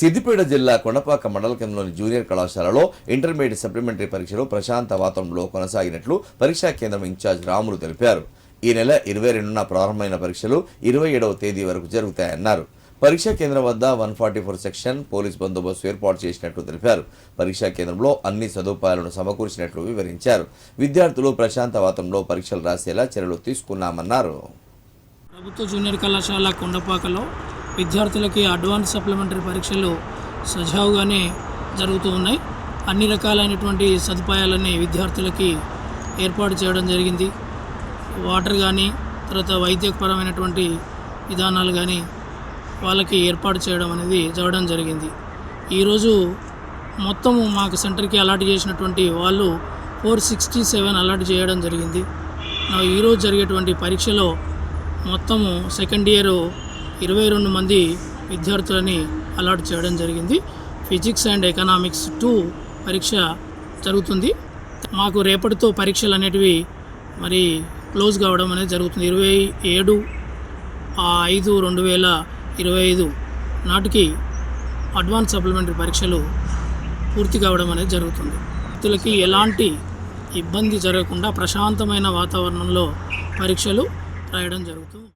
సిద్దిపేట జిల్లా కొండపాక మండల కేంద్రంలోని జూనియర్ కళాశాలలో ఇంటర్మీడియట్ సప్లిమెంటరీ పరీక్షలు ప్రశాంత వాతావరణంలో కొనసాగినట్లు పరీక్షా కేంద్రం ఇన్ఛార్జ్ రాములు తెలిపారు. ఈ నెల ఇరవై రెండున ప్రారంభమైన పరీక్షలు ఇరవై ఏడవ తేదీ వరకు జరుగుతాయన్నారు. పరీక్షా కేంద్రం వద్ద one forty four section police బందోబస్తు ఏర్పాటు చేసినట్లు తెలిపారు. పరీక్షా కేంద్రంలో అన్ని సదుపాయాలను సమకూర్చినట్లు వివరించారు. విద్యార్థులు ప్రశాంత వాతంలో పరీక్షలు రాసేలా చర్యలు తీసుకున్నామన్నారు. ప్రభుత్వ జూనియర్ కళాశాల కొండపాకలో విద్యార్థులకి అడ్వాన్స్ సప్లిమెంటరీ పరీక్షలు సజావుగానే జరుగుతూ ఉన్నాయి. అన్ని రకాలైనటువంటి సదుపాయాలని విద్యార్థులకి ఏర్పాటు చేయడం జరిగింది. వాటర్ కానీ తర్వాత వైద్యపరమైనటువంటి విధానాలు కానీ వాళ్ళకి ఏర్పాటు చేయడం అనేది జరగడం జరిగింది. ఈరోజు మొత్తము మాకు సెంటర్కి అలాట్ చేసినటువంటి వాళ్ళు ఫోర్ సిక్స్టీ సెవెన్ అలాట్ చేయడం జరిగింది. ఈరోజు జరిగేటువంటి పరీక్షలో మొత్తము సెకండ్ ఇయర్ ఇరవై రెండు మంది విద్యార్థులని అలాట్ చేయడం జరిగింది. ఫిజిక్స్ అండ్ ఎకనామిక్స్ టూ పరీక్ష జరుగుతుంది. మాకు రేపటితో పరీక్షలు అనేటివి మరి క్లోజ్ కావడం అనేది జరుగుతుంది. ఇరవై ఏడు ఐదు రెండు వేల ఇరవై ఐదు నాటికి అడ్వాన్స్ సప్లిమెంటరీ పరీక్షలు పూర్తి కావడం అనేది జరుగుతుంది. వ్యక్తులకి ఎలాంటి ఇబ్బంది జరగకుండా ప్రశాంతమైన వాతావరణంలో పరీక్షలు రాయడం జరుగుతుంది.